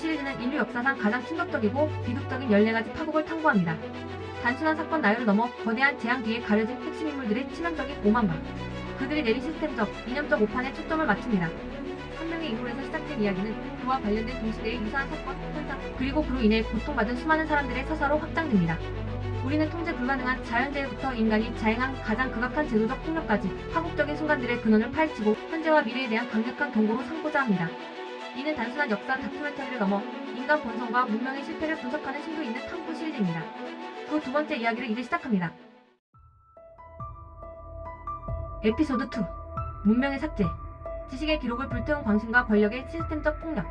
시리즈는 인류 역사상 가장 충격적이고 비극적인 14가지 파국을 탐구합니다. 단순한 사건 나열을 넘어 거대한 재앙 뒤에 가려진 핵심 인물들의 치명적인 오만과 그들이 내린 시스템적, 이념적 오판에 초점을 맞춥니다. 한 명의 인물에서 시작된 이야기는 그와 관련된 동시대의 유사한 사건, 현상, 그리고 그로 인해 고통받은 수많은 사람들의 서사로 확장됩니다. 우리는 통제 불가능한 자연재해부터 인간이 자행한 가장 극악한 제도적 폭력까지 파국적인 순간들의 근원을 파헤치고 현재와 미래에 대한 강력한 경고로 삼고자 합니다. 이는 단순한 역사 다큐멘터리를 넘어 인간 본성과 문명의 실패를 분석하는 심도 있는 탐구 시리즈입니다. 그 두 번째 이야기를 이제 시작합니다. 에피소드 2 문명의 삭제 지식의 기록을 불태운 광신과 권력의 시스템적 폭력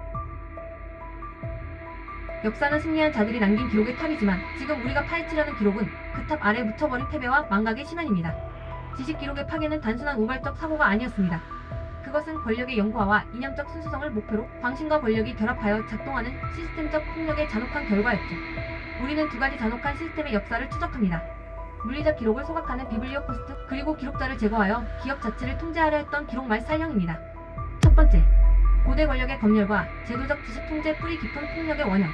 역사는 승리한 자들이 남긴 기록의 탑이지만 지금 우리가 파헤치려는 기록은 그 탑 아래 묻혀버린 패배와 망각의 심연입니다. 지식 기록의 파괴는 단순한 우발적 사고가 아니었습니다. 그것은 권력의 영구화와 이념적 순수성을 목표로 광신과 권력이 결합하여 작동하는 시스템적 폭력의 잔혹한 결과였죠. 우리는 두 가지 잔혹한 시스템의 역사를 추적합니다. 물리적 기록을 소각하는 비블리오 포스트 그리고 기록자를 제거하여 기업 자체를 통제하려 했던 기록말 사형입니다. 첫 번째, 고대 권력의 검열과 제도적 지식 통제 뿌리 깊은 폭력의 원형.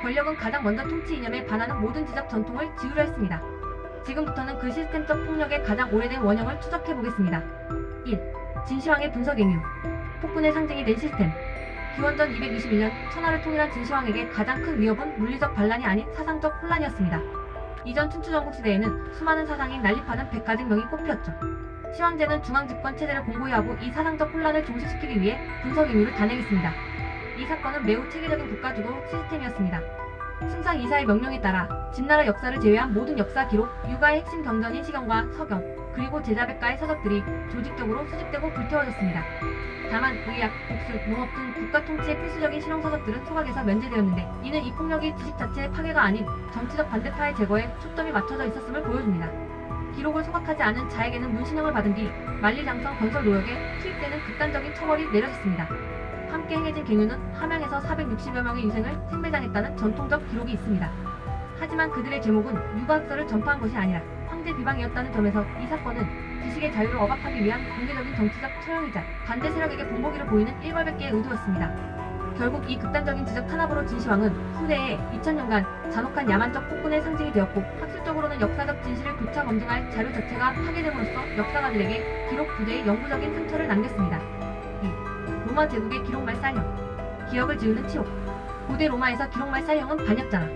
권력은 가장 먼저 통치 이념에 반하는 모든 지적 전통을 지우려 했습니다. 지금부터는 그 시스템적 폭력의 가장 오래된 원형을 추적해 보겠습니다. 1. 진시황의 분석 임유. 폭군의 상징이 된 시스템. 기원전 221년 천하를 통일한 진시황에게 가장 큰 위협은 물리적 반란이 아닌 사상적 혼란이었습니다. 이전 춘추전국 시대에는 수많은 사상이 난립하는 백가직 명이 꼽혔죠. 시황제는 중앙집권 체제를 공고히 하고 이 사상적 혼란을 종식시키기 위해 분석 임무를 단행했습니다. 이 사건은 매우 체계적인 국가주도 시스템이었습니다. 승상 이사의 명령에 따라 진나라 역사를 제외한 모든 역사 기록, 육아의 핵심 경전인 시경과 서경, 그리고 제자백가의 서적들이 조직적으로 수집되고 불태워졌습니다. 다만 의학, 국술, 농업 등 국가 통치의 필수적인 실용 서적들은 소각에서 면제되었는데 이는 이 폭력이 지식 자체의 파괴가 아닌 정치적 반대파의 제거에 초점이 맞춰져 있었음을 보여줍니다. 기록을 소각하지 않은 자에게는 문신형을 받은 뒤 만리장성 건설 노역에 투입되는 극단적인 처벌이 내려졌습니다. 함께 행해진 갱유는 함양에서 460여 명의 유생을 생매장했다는 전통적 기록이 있습니다. 하지만 그들의 제목은 유과학설을 전파한 것이 아니라 황제 비방이었다는 점에서 이 사건은 지식의 자유를 억압하기 위한 공개적인 정치적 처형이자 반대 세력에게 본보기를 보이는 일벌백계의 의도였습니다. 결국 이 극단적인 지적 탄압으로 진시황은 후대에 2000년간 잔혹한 야만적 폭군의 상징이 되었고 학술적으로는 역사적 진실을 교차 검증할 자료 자체가 파괴됨으로써 역사가들에게 기록 부재의 영구적인 상처를 남겼습니다. 2. 로마 제국의 기록말 쌀형 기억을 지우는 치욕 고대 로마에서 기록말 쌀형은 반역자나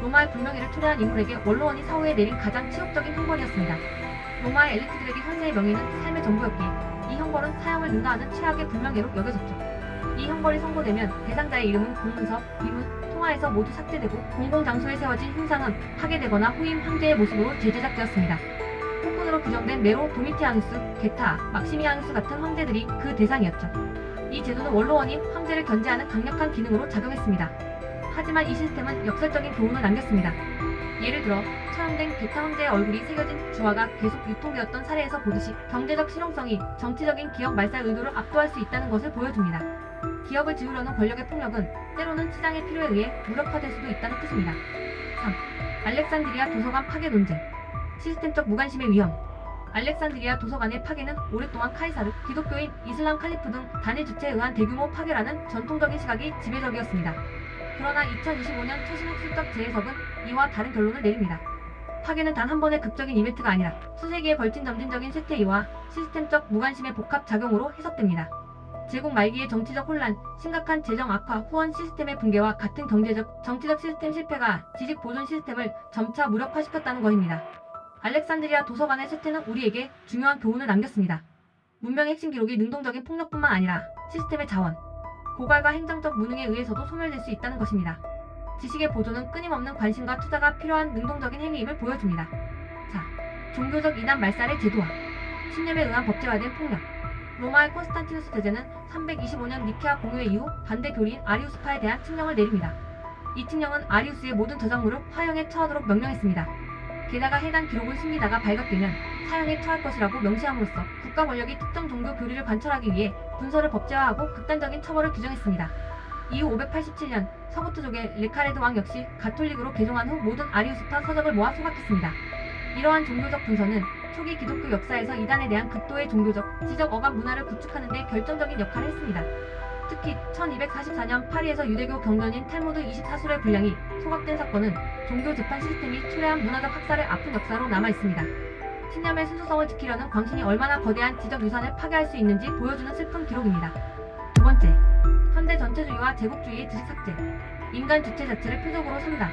로마의 불명예를 초래한 인물에게 원로원이 사후에 내린 가장 치욕적인 형벌이었습니다. 로마의 엘리트들에게 현세의 명예는 삶의 전부였기에 이 형벌은 사형을 능가하는 최악의 불명예로 여겨졌죠. 이 형벌이 선고되면 대상자의 이름은 공문서, 비문, 통화에서 모두 삭제되고 공공장소에 세워진 흉상은 파괴되거나 후임 황제의 모습으로 재제작되었습니다. 폭군으로 규정된 네로, 도미티아누스, 게타, 막시미아누스 같은 황제들이 그 대상이었죠. 이 제도는 원로원인 황제를 견제하는 강력한 기능으로 작용했습니다. 하지만 이 시스템은 역설적인 교훈을 남겼습니다. 예를 들어 처형된 게타 황제의 얼굴이 새겨진 주화가 계속 유통되었던 사례에서 보듯이 경제적 실용성이 정치적인 기업 말살 의도를 압도할 수 있다는 것을 보여줍니다. 기업을 지우려는 권력의 폭력은 때로는 시장의 필요에 의해 무력화될 수도 있다는 뜻입니다. 3. 알렉산드리아 도서관 파괴 논쟁 시스템적 무관심의 위험 알렉산드리아 도서관의 파괴는 오랫동안 카이사르, 기독교인, 이슬람 칼리프 등 단일 주체에 의한 대규모 파괴라는 전통적인 시각이 지배적이었습니다. 그러나 2025년 최신 학술적 재해석은 이와 다른 결론을 내립니다. 파괴는 단 한 번의 극적인 이벤트가 아니라 수세기에 걸친 점진적인 쇠퇴이와 시스템적 무관심의 복합 작용으로 해석됩니다. 제국 말기의 정치적 혼란, 심각한 재정 악화, 후원 시스템의 붕괴와 같은 경제적, 정치적 시스템 실패가 지식 보존 시스템을 점차 무력화시켰다는 것입니다. 알렉산드리아 도서관의 쇠퇴는 우리에게 중요한 교훈을 남겼습니다. 문명의 핵심 기록이 능동적인 폭력뿐만 아니라 시스템의 자원, 고갈과 행정적 무능에 의해서도 소멸될 수 있다는 것입니다. 지식의 보존은 끊임없는 관심과 투자가 필요한 능동적인 행위임을 보여줍니다. 자, 종교적 이단 말살의 제도화, 신념에 의한 법제화된 폭력, 로마의 콘스탄티누스 대제는 325년 니케아 공회 이후 반대 교리인 아리우스파에 대한 칙령을 내립니다. 이 칙령은 아리우스의 모든 저작물을 화형에 처하도록 명령했습니다. 게다가 해당 기록을 숨기다가 발각되면 사형에 처할 것이라고 명시함으로써 국가 권력이 특정 종교 교리를 관철하기 위해 문서를 법제화하고 극단적인 처벌을 규정했습니다. 이후 587년 서부트족의 레카레드 왕 역시 가톨릭으로 개종한 후 모든 아리우스파 서적을 모아 소각했습니다. 이러한 종교적 분서는 초기 기독교 역사에서 이단에 대한 극도의 종교적, 지적 억압 문화를 구축하는 데 결정적인 역할을 했습니다. 특히 1244년 파리에서 유대교 경전인 탈무드 24술의 분량이 소각된 사건은 종교 재판 시스템이 초래한 문화적 학살의 아픈 역사로 남아 있습니다. 신념의 순수성을 지키려는 광신이 얼마나 거대한 지적 유산을 파괴할 수 있는지 보여주는 슬픈 기록입니다. 두 번째, 현대 전체주의와 제국주의의 지식 삭제, 인간 주체 자체를 표적으로 삼다.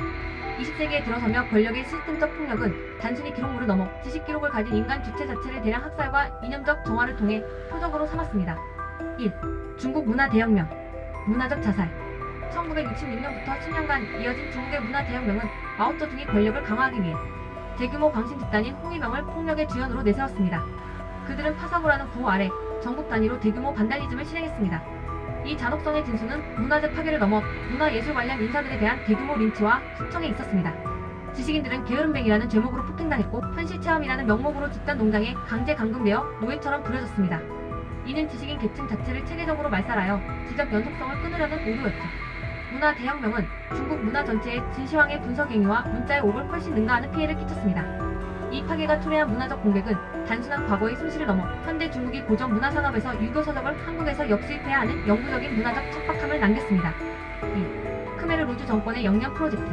20세기에 들어서며 권력의 시스템적 폭력은 단순히 기록물을 넘어 지식 기록을 가진 인간 주체 자체를 대량 학살과 이념적 정화를 통해 표적으로 삼았습니다. 1. 중국 문화 대혁명, 문화적 자살. 1966년부터 10년간 이어진 중국의 문화 대혁명은 마오쩌 둥이 권력을 강화하기 위해 대규모 광신 집단인 홍위명을 폭력의 주연으로 내세웠습니다. 그들은 파사고라는 구호 아래 전국 단위로 대규모 반달리즘을 실행했습니다. 이 잔혹성의 진수는 문화적 파괴를 넘어 문화예술 관련 인사들에 대한 대규모 린치와 숙청에 있었습니다. 지식인들은 게으름뱅이라는 제목으로 폭행당했고 현실체험이라는 명목으로 집단 농장에 강제 감금되어 노예처럼 부려졌습니다. 이는 지식인 계층 자체를 체계적으로 말살하여 지적 연속성을 끊으려는 의도였죠. 문화 대혁명은 중국 문화 전체에 진시황의 분석 행위와 문자의 옥을 훨씬 능가하는 피해를 끼쳤습니다. 이 파괴가 초래한 문화적 공백은 단순한 과거의 솜씨를 넘어 현대 중국이 고전 문화 산업에서 유교 서적을 한국에서 역수입해야 하는 영구적인 문화적 척박함을 남겼습니다. 2. 크메르 루즈 정권의 영양 프로젝트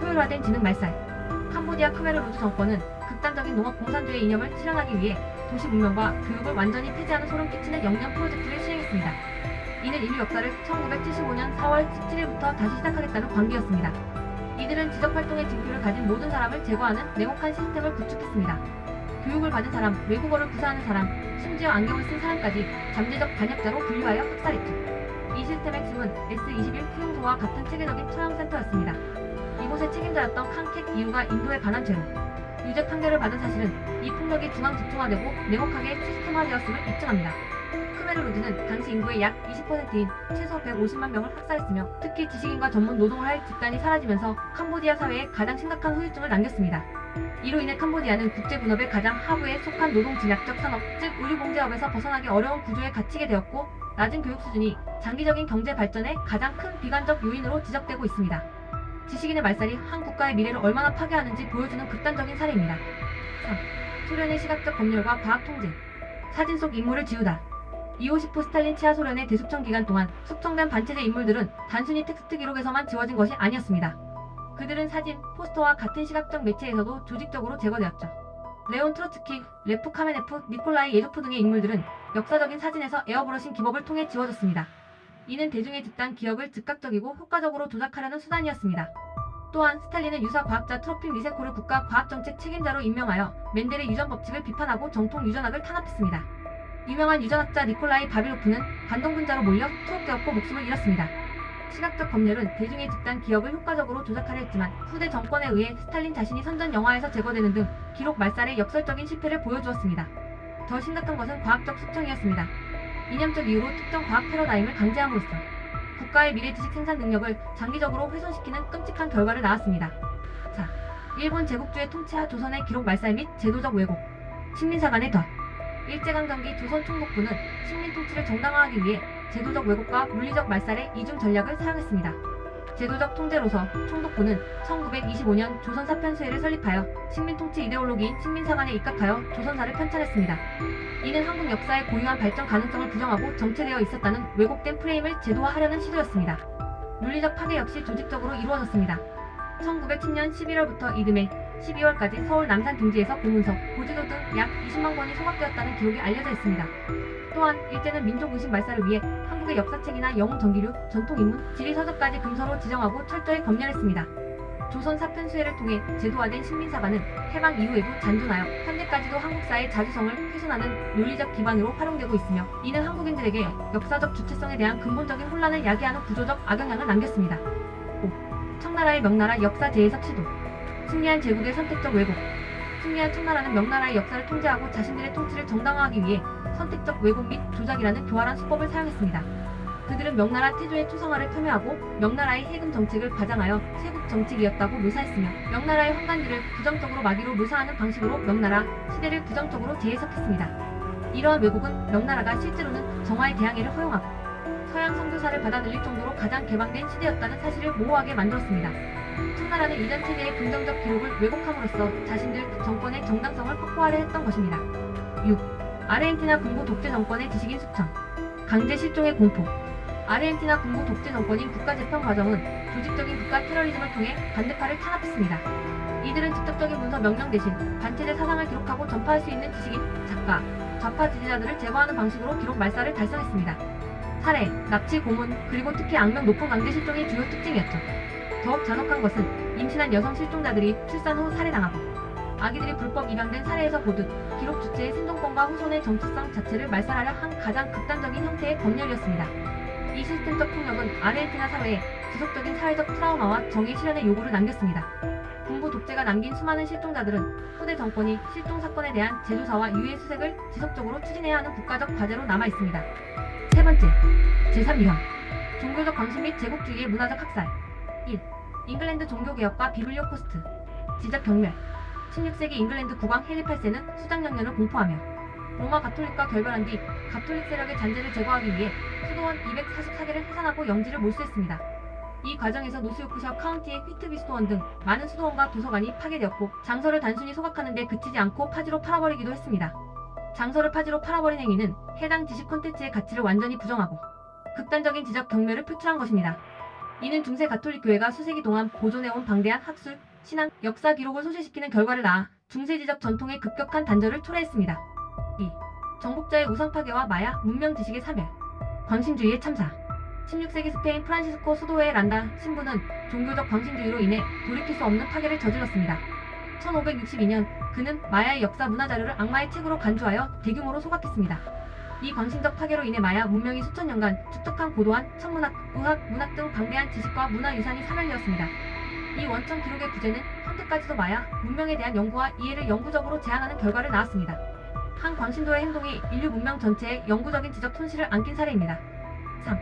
효율화된 지능 말살 캄보디아 크메르 루즈 정권은 극단적인 농업 공산주의 이념을 실현하기 위해 도시 문명과 교육을 완전히 폐지하는 소름 끼치는 영양 프로젝트를 시행했습니다. 이는 인류 역사를 1975년 4월 17일부터 다시 시작하겠다는 광기였습니다. 이들은 지적 활동의 징표를 가진 모든 사람을 제거하는 냉혹한 시스템을 구축했습니다. 교육을 받은 사람, 외국어를 구사하는 사람, 심지어 안경을 쓴 사람까지 잠재적 반역자로 분류하여 학살했죠. 이 시스템의 핵심은 S21 수용소와 같은 체계적인 처형센터였습니다. 이곳의 책임자였던 칸캣 이유가 인도에 관한 죄로 유죄 판결을 받은 사실은 이 폭력이 중앙 집중화되고 냉혹하게 시스템화되었음을 입증합니다. 크메르루드는 당시 인구의 약 20%인 최소 150만 명을 학살했으며 특히 지식인과 전문 노동을 할 집단이 사라지면서 캄보디아 사회에 가장 심각한 후유증을 남겼습니다. 이로 인해 캄보디아는 국제분업의 가장 하부에 속한 노동 진약적 산업, 즉 의류봉제업에서 벗어나기 어려운 구조에 갇히게 되었고 낮은 교육 수준이 장기적인 경제 발전의 가장 큰 비관적 요인으로 지적되고 있습니다. 지식인의 말살이 한 국가의 미래를 얼마나 파괴하는지 보여주는 극단적인 사례입니다. 3. 소련의 시각적 검열과 과학 통제 사진 속 인물을 지우다 이오시프 스탈린 치하 소련의 대숙청 기간 동안 숙청된 반체제 인물들은 단순히 텍스트 기록에서만 지워진 것이 아니었습니다. 그들은 사진, 포스터와 같은 시각적 매체에서도 조직적으로 제거되었죠. 레온 트로츠키, 레프 카메네프, 니콜라이 예조프 등의 인물들은 역사적인 사진에서 에어브러싱 기법을 통해 지워졌습니다. 이는 대중의 집단 기억을 즉각적이고 효과적으로 조작하려는 수단이었습니다. 또한 스탈린은 유사 과학자 트로핀 리세코를 국가 과학정책 책임자로 임명하여 맨델의 유전 법칙을 비판하고 정통 유전학을 탄압했습니다. 유명한 유전학자 니콜라이 바빌로프는 반동분자로 몰려 투옥되었고 목숨을 잃었습니다. 시각적 검열은 대중의 집단 기억을 효과적으로 조작하려 했지만 후대 정권에 의해 스탈린 자신이 선전 영화에서 제거되는 등 기록 말살의 역설적인 실패를 보여주었습니다. 더 심각한 것은 과학적 숙청이었습니다. 이념적 이유로 특정 과학 패러다임을 강제함으로써 국가의 미래 지식 생산 능력을 장기적으로 훼손시키는 끔찍한 결과를 낳았습니다. 자, 일본 제국주의 통치하 조선의 기록 말살 및 제도적 왜곡, 식민사관의 덫. 일제강점기 조선 총독부는 식민 통치를 정당화하기 위해 제도적 왜곡과 물리적 말살의 이중 전략을 사용했습니다. 제도적 통제로서 총독부는 1925년 조선 사편수회를 설립하여 식민 통치 이데올로기인 식민사관에 입각하여 조선사를 편찬했습니다. 이는 한국 역사의 고유한 발전 가능성을 부정하고 정체되어 있었다는 왜곡된 프레임을 제도화하려는 시도였습니다. 물리적 파괴 역시 조직적으로 이루어졌습니다. 1910년 11월부터 이듬해 12월까지 서울 남산 등지에서 공문서, 고지도 등약 20만 권이 소각되었다는 기록이 알려져 있습니다. 또한 일제는 민족 의식 말살을 위해 한국의 역사책이나 영웅 정기류, 전통 인문, 지리 서적까지 금서로 지정하고 철저히 검열했습니다. 조선 사편수회를 통해 제도화된 식민사관은 해방 이후에도 잔존하여 현재까지도 한국사의 자주성을 훼손하는 논리적 기반으로 활용되고 있으며 이는 한국인들에게 역사적 주체성에 대한 근본적인 혼란을 야기하는 구조적 악영향을 남겼습니다. 5. 청나라의 명나라 역사 재해석 시도 승리한 제국의 선택적 왜곡 승리한 청나라는 명나라의 역사를 통제하고 자신들의 통치를 정당화하기 위해 선택적 왜곡 및 조작이라는 교활한 수법을 사용했습니다. 그들은 명나라 태조의 초성화를 폄훼하고 명나라의 해금 정책을 과장하여 세국 정책이었다고 묘사했으며 명나라의 황관들을 부정적으로 마귀로 묘사하는 방식으로 명나라 시대를 부정적으로 재해석했습니다. 이러한 왜곡은 명나라가 실제로는 정화의 대항해를 허용하고 서양 선교사를 받아들일 정도로 가장 개방된 시대였다는 사실을 모호하게 만들었습니다. 청나라는 이전 체제의 긍정적 기록을 왜곡함으로써 자신들 정권의 정당성을 확보하려 했던 것입니다. 6. 아르헨티나 군부 독재 정권의 지식인 숙청 강제 실종의 공포 아르헨티나 군부 독재 정권인 국가 재편 과정은 조직적인 국가 테러리즘을 통해 반대파를 탄압했습니다. 이들은 직접적인 문서 명령 대신 반체제 사상을 기록하고 전파할 수 있는 지식인, 작가, 좌파 지지자들을 제거하는 방식으로 기록 말살을 달성했습니다. 살해, 납치, 고문, 그리고 특히 악명 높은 강제 실종이 주요 특징이었죠. 더욱 잔혹한 것은 임신한 여성 실종자들이 출산 후 살해당하고 아기들이 불법 입양된 사례에서 보듯 기록 주체의 생존권과 후손의 정체성 자체를 말살하려 한 가장 극단적인 형태의 검열이었습니다. 이 시스템적 폭력은 아르헨티나 사회에 지속적인 사회적 트라우마와 정의 실현의 요구를 남겼습니다. 군부 독재가 남긴 수많은 실종자들은 후대 정권이 실종 사건에 대한 재조사와 유해 수색을 지속적으로 추진해야 하는 국가적 과제로 남아 있습니다. 세 번째, 제3유형 종교적 광신 및 제국주의의 문화적 학살 1. 잉글랜드 종교개혁과 비블리오 코스트 지적 경멸 16세기 잉글랜드 국왕 헨리 8세는 수장령년을 공포하며 로마 가톨릭과 결별한 뒤 가톨릭 세력의 잔재를 제거하기 위해 수도원 244개를 해산하고 영지를 몰수했습니다. 이 과정에서 노스요크셔 카운티의 휘트비스토원 등 많은 수도원과 도서관이 파괴되었고 장서를 단순히 소각하는 데 그치지 않고 파지로 팔아버리기도 했습니다. 장서를 파지로 팔아버린 행위는 해당 지식 콘텐츠의 가치를 완전히 부정하고 극단적인 지적 경멸을 표출한 것입니다. 이는 중세 가톨릭 교회가 수세기 동안 보존해온 방대한 학술, 신앙, 역사 기록을 소실시키는 결과를 낳아 중세지적 전통의 급격한 단절을 초래했습니다. 2. 정복자의 우상 파괴와 마야, 문명 지식의 사멸, 광신주의의 참사 16세기 스페인 프란시스코 수도의 란다 신부는 종교적 광신주의로 인해 돌이킬 수 없는 파괴를 저질렀습니다. 1562년 그는 마야의 역사 문화 자료를 악마의 책으로 간주하여 대규모로 소각했습니다. 이 광신적 파괴로 인해 마야 문명이 수천 년간 축적한 고도한 천문학, 의학, 문학 등 방대한 지식과 문화 유산이 사멸되었습니다. 이 원천 기록의 부재는 현재까지도 마야 문명에 대한 연구와 이해를 영구적으로 제한하는 결과를 낳았습니다. 한 광신도의 행동이 인류 문명 전체에 영구적인 지적 손실을 안긴 사례입니다. 3.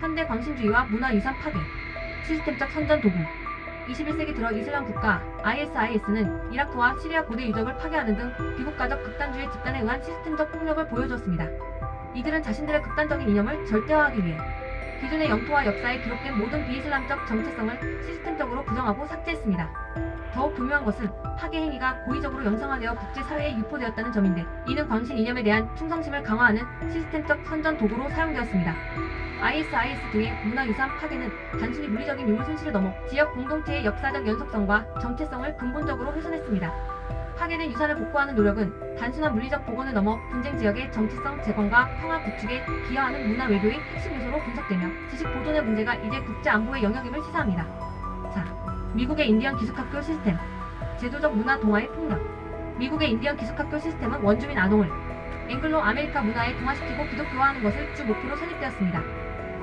현대 광신주의와 문화유산 파괴 시스템적 선전 도구 21세기 들어 이슬람 국가 ISIS는 이라크와 시리아 고대 유적을 파괴하는 등 비국가적 극단주의 집단에 의한 시스템적 폭력을 보여주었습니다. 이들은 자신들의 극단적인 이념을 절대화하기 위해 기존의 영토와 역사에 기록된 모든 비이슬람적 정체성을 시스템적으로 부정하고 삭제했습니다. 더욱 교묘한 것은 파괴 행위가 고의적으로 영상화되어 국제사회에 유포되었다는 점인데 이는 광신 이념에 대한 충성심을 강화하는 시스템적 선전 도구로 사용되었습니다. ISIS 등의 문화유산 파괴는 단순히 물리적인 유물 손실을 넘어 지역 공동체의 역사적 연속성과 정체성을 근본적으로 훼손했습니다. 파괴된 유산을 복구하는 노력은 단순한 물리적 복원을 넘어 분쟁 지역의 정체성 재건과 평화 구축에 기여하는 문화 외교의 핵심 요소로 분석되며 지식 보존의 문제가 이제 국제 안보의 영역임을 시사합니다. 자, 미국의 인디언 기숙학교 시스템, 제도적 문화 동화의 폭력. 미국의 인디언 기숙학교 시스템은 원주민 아동을 앵글로 아메리카 문화에 동화시키고 기독교화하는 것을 주 목표로 설립되었습니다.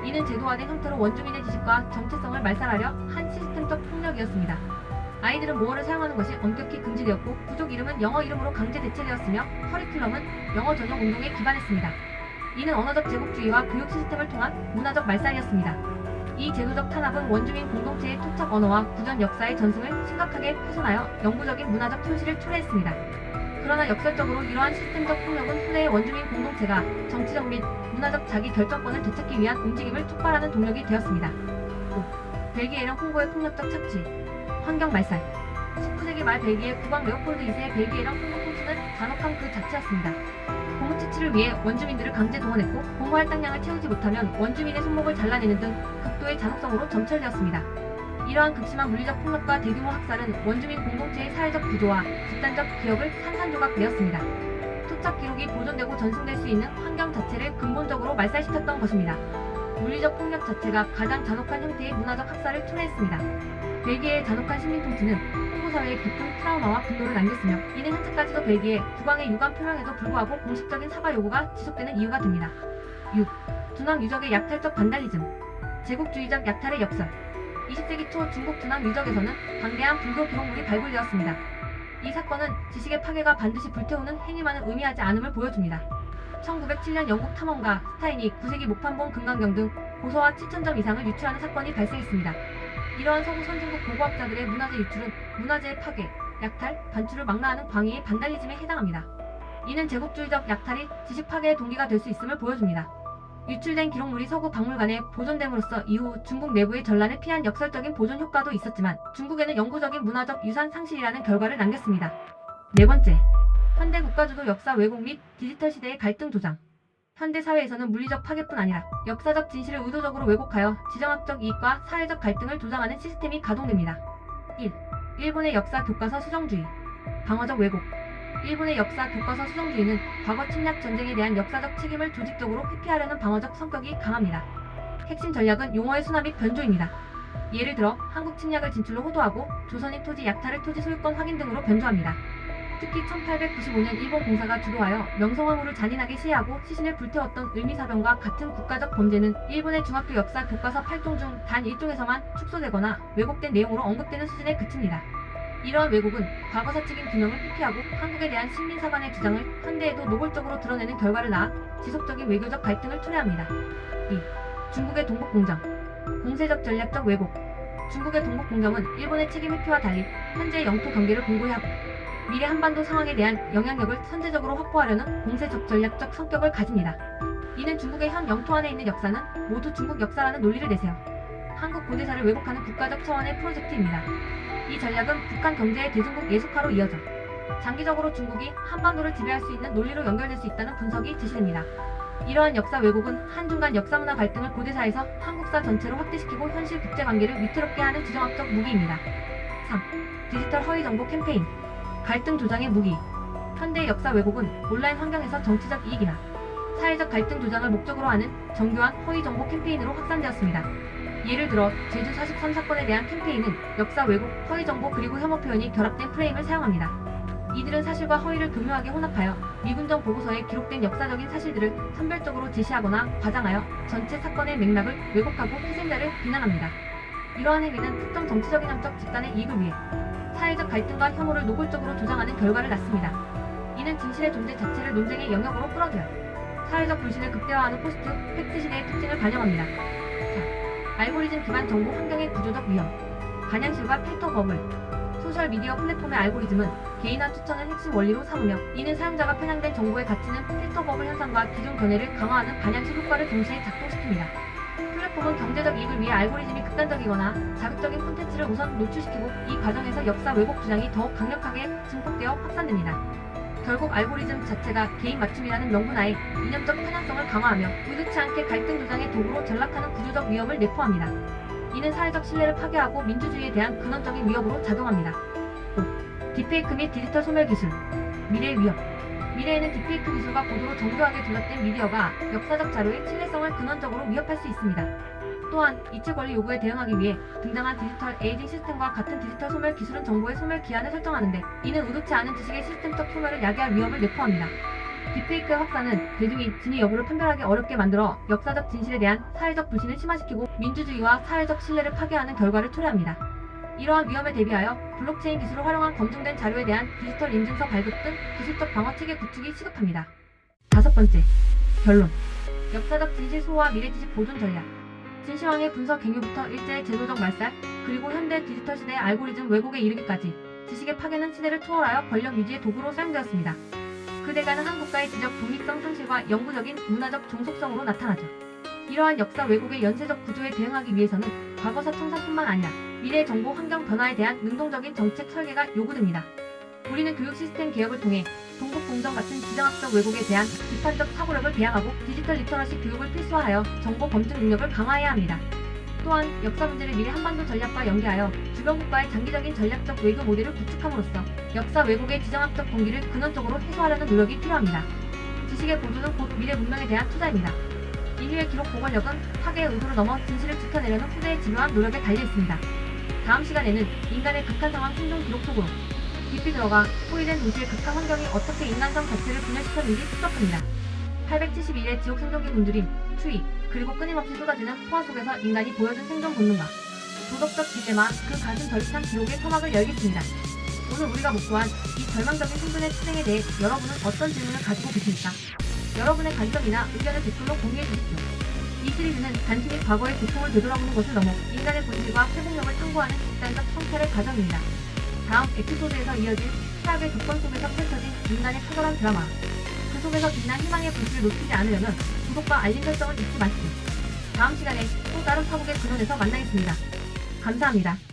이는 제도화된 형태로 원주민의 지식과 정체성을 말살하려 한 시스템적 폭력이었습니다. 아이들은 모어를 사용하는 것이 엄격히 금지되었고 부족 이름은 영어 이름으로 강제 대체되었으며 커리큘럼은 영어 전용 운동에 기반했습니다. 이는 언어적 제국주의와 교육 시스템을 통한 문화적 말살이었습니다. 이 제도적 탄압은 원주민 공동체의 토착 언어와 구전 역사의 전승을 심각하게 훼손하여 영구적인 문화적 손실을 초래했습니다. 그러나 역설적으로 이러한 시스템적 폭력은 후대의 원주민 공동체가 정치적 및 문화적 자기 결정권을 되찾기 위한 움직임을 촉발하는 동력이 되었습니다. 5. 벨기에령 홍보의 폭력적 착취 환경 말살 19세기 말 벨기에 국왕 레오폴드 2세의 벨기에령 홍보 통치는 잔혹함 그 자체였습니다. 고무 채취를 위해 원주민들을 강제 동원했고 고무 할당량을 채우지 못하면 원주민의 손목을 잘라내는 등 극도의 잔혹성으로 점철되었습니다. 이러한 극심한 물리적 폭력과 대규모 학살은 원주민 공동체의 사회적 구조와 집단적 기억을 산산조각되었습니다. 토착 기록이 보존되고 전승될 수 있는 환경 자체를 근본적으로 말살시켰던 것입니다. 물리적 폭력 자체가 가장 잔혹한 형태의 문화적 학살을 초래했습니다. 벨기에의 잔혹한 시민 통치는 홍보사회에 깊은 트라우마와 분노를 남겼으며 이는 현재까지도 벨기에 국왕의 유감 표명에도 불구하고 공식적인 사과 요구가 지속되는 이유가 됩니다. 6. 중앙 유적의 약탈적 반달리즘 제국주의적 약탈의 역설 20세기 초 중국 중앙 유적에서는 방대한 불교 기록물이 발굴되었습니다. 이 사건은 지식의 파괴가 반드시 불태우는 행위만을 의미하지 않음을 보여줍니다. 1907년 영국 탐험가 스타인이 9세기 목판본 금강경 등 고서와 7천점 이상을 유출하는 사건이 발생했습니다. 이러한 서구 선진국 고고학자들의 문화재 유출은 문화재의 파괴, 약탈, 반출을 망라하는 광의의 반달리즘에 해당합니다. 이는 제국주의적 약탈이 지식 파괴의 동기가 될 수 있음을 보여줍니다. 유출된 기록물이 서구 박물관에 보존됨으로써 이후 중국 내부의 전란을 피한 역설적인 보존 효과도 있었지만 중국에는 영구적인 문화적 유산 상실이라는 결과를 남겼습니다. 네 번째, 현대 국가주도 역사 왜곡 및 디지털 시대의 갈등 조장. 현대 사회에서는 물리적 파괴뿐 아니라 역사적 진실을 의도적으로 왜곡하여 지정학적 이익과 사회적 갈등을 조장하는 시스템이 가동됩니다. 1. 일본의 역사 교과서 수정주의 방어적 왜곡 일본의 역사 교과서 수정주의는 과거 침략 전쟁에 대한 역사적 책임을 조직적으로 회피하려는 방어적 성격이 강합니다. 핵심 전략은 용어의 순화 및 변조입니다. 예를 들어 한국 침략을 진출로 호도하고 조선인 토지 약탈을 토지 소유권 확인 등으로 변조합니다. 특히 1895년 일본 공사가 주도하여 명성황후를 잔인하게 시해하고 시신을 불태웠던 을미사병과 같은 국가적 범죄는 일본의 중학교 역사 교과서 8종 중 단 1종에서만 축소되거나 왜곡된 내용으로 언급되는 수준에 그칩니다. 이러한 왜곡은 과거사 책임 규명을 회피하고 한국에 대한 식민사관의 주장을 현대에도 노골적으로 드러내는 결과를 낳아 지속적인 외교적 갈등을 초래합니다. 2. 중국의 동북공정 공세적 전략적 왜곡 중국의 동북공정은 일본의 책임 회피와 달리 현재 영토 경계를 공고히 하고 미래 한반도 상황에 대한 영향력을 선제적으로 확보하려는 공세적 전략적 성격을 가집니다. 이는 중국의 현 영토 안에 있는 역사는 모두 중국 역사라는 논리를 내세워 한국 고대사를 왜곡하는 국가적 차원의 프로젝트입니다. 이 전략은 북한 경제의 대중국 예속화로 이어져 장기적으로 중국이 한반도를 지배할 수 있는 논리로 연결될 수 있다는 분석이 제시됩니다. 이러한 역사 왜곡은 한중간 역사문화 갈등을 고대사에서 한국사 전체로 확대시키고 현실 국제관계를 위태롭게 하는 주정학적 무기입니다. 3. 디지털 허위 정보 캠페인 갈등 조장의 무기 현대 역사 왜곡은 온라인 환경에서 정치적 이익이나 사회적 갈등 조장을 목적으로 하는 정교한 허위 정보 캠페인으로 확산되었습니다. 예를 들어 제주 43 사건에 대한 캠페인은 역사 왜곡, 허위 정보 그리고 혐오 표현이 결합된 프레임을 사용합니다. 이들은 사실과 허위를 교묘하게 혼합하여 미군정 보고서에 기록된 역사적인 사실들을 선별적으로 제시하거나 과장하여 전체 사건의 맥락을 왜곡하고 희생자를 비난합니다. 이러한 행위는 특정 정치적 이념적 집단의 이익을 위해 사회적 갈등과 혐오를 노골적으로 조장하는 결과를 낳습니다. 이는 진실의 존재 자체를 논쟁의 영역으로 끌어들여 사회적 불신을 극대화하는 포스트 팩트 시대의 특징을 반영합니다. 4. 알고리즘 기반 정보 환경의 구조적 위험 반향실과 필터 버블 소셜 미디어 플랫폼의 알고리즘은 개인화 추천을 핵심 원리로 삼으며 이는 사용자가 편향된 정보에 갇히는 필터 버블 현상과 기존 견해를 강화하는 반향실 효과를 동시에 작동시킵니다. 플랫폼은 경제적 이익을 위해 알고리즘이 극단적이거나 자극적인 콘텐츠를 우선 노출시키고 이 과정에서 역사 왜곡 주장이 더욱 강력하게 증폭되어 확산됩니다. 결국 알고리즘 자체가 개인 맞춤이라는 명분 하에 이념적 편향성을 강화하며 의도치 않게 갈등 조장의 도구로 전락하는 구조적 위험을 내포합니다. 이는 사회적 신뢰를 파괴하고 민주주의에 대한 근원적인 위협으로 작용합니다. 5. 딥페이크 및 디지털 소멸 기술 미래의 위협 미래에는 딥페이크 기술과 고도로 정교하게 조작된 미디어가 역사적 자료의 신뢰성을 근원적으로 위협할 수 있습니다. 또한 이체 권리 요구에 대응하기 위해 등장한 디지털 에이징 시스템과 같은 디지털 소멸 기술은 정보의 소멸 기한을 설정하는데 이는 의도치 않은 지식의 시스템적 소멸을 야기할 위험을 내포합니다. 딥페이크의 확산은 대중이 진위 여부를 판별하기 어렵게 만들어 역사적 진실에 대한 사회적 불신을 심화시키고 민주주의와 사회적 신뢰를 파괴하는 결과를 초래합니다. 이러한 위험에 대비하여 블록체인 기술을 활용한 검증된 자료에 대한 디지털 인증서 발급 등 기술적 방어 체계 구축이 시급합니다. 다섯 번째, 결론. 역사적 진실 소화 미래 지식 보존 전략. 진시황의 분석 갱유부터 일제의 제도적 말살, 그리고 현대 디지털 시대의 알고리즘 왜곡에 이르기까지 지식의 파괴는 시대를 초월하여 권력 유지의 도구로 사용되었습니다. 그 대가는 한 국가의 지적 독립성 상실과 영구적인 문화적 종속성으로 나타나죠. 이러한 역사 왜곡의 연쇄적 구조에 대응하기 위해서는 과거사 청산뿐만 아니라 미래 정보 환경 변화에 대한 능동적인 정책 설계가 요구됩니다. 우리는 교육 시스템 개혁을 통해 동북 공정 같은 지정학적 왜곡에 대한 비판적 사고력을 배양하고 디지털 리터러시 교육을 필수화하여 정보 검증 능력을 강화해야 합니다. 또한 역사 문제를 미래 한반도 전략과 연계하여 주변 국가의 장기적인 전략적 외교 모델을 구축함으로써 역사 왜곡의 지정학적 동기를 근원적으로 해소하려는 노력이 필요합니다. 지식의 보존은 곧 미래 문명에 대한 투자입니다. 인류의 기록 보관력은 파괴의 의도를 넘어 진실을 지켜내려는 후대의 집요한 노력에 달려 있습니다. 다음 시간에는 인간의 극한 상황 생존 기록 속으로 깊이 들어가 포위된 도시의 극한 환경이 어떻게 인간성 자체를 분열시켰는지 추적합니다. 871의 지옥 생존기 굶주림, 추위, 그리고 끊임없이 쏟아지는 포화 속에서 인간이 보여준 생존 본능과 도덕적 기대와 그 가슴 절찬 기록의 서막을 열겠습니다. 오늘 우리가 목도한 이 절망적인 생존의 투쟁에 대해 여러분은 어떤 질문을 가지고 계십니까? 여러분의 관점이나 의견을 댓글로 공유해 주십시오. 이 시리즈는 단순히 과거의 고통을 되돌아보는 것을 넘어 인간의 본질과 회복력을 탐구하는 집단적 성찰의 과정입니다. 다음 에피소드에서 이어질 최악의 조건 속에서 펼쳐진 인간의 처절한 드라마 그 속에서 빛난 희망의 불씨를 놓치지 않으려면 구독과 알림 설정을 잊지 마시고 다음 시간에 또 다른 파국의 근원에서 만나겠습니다. 감사합니다.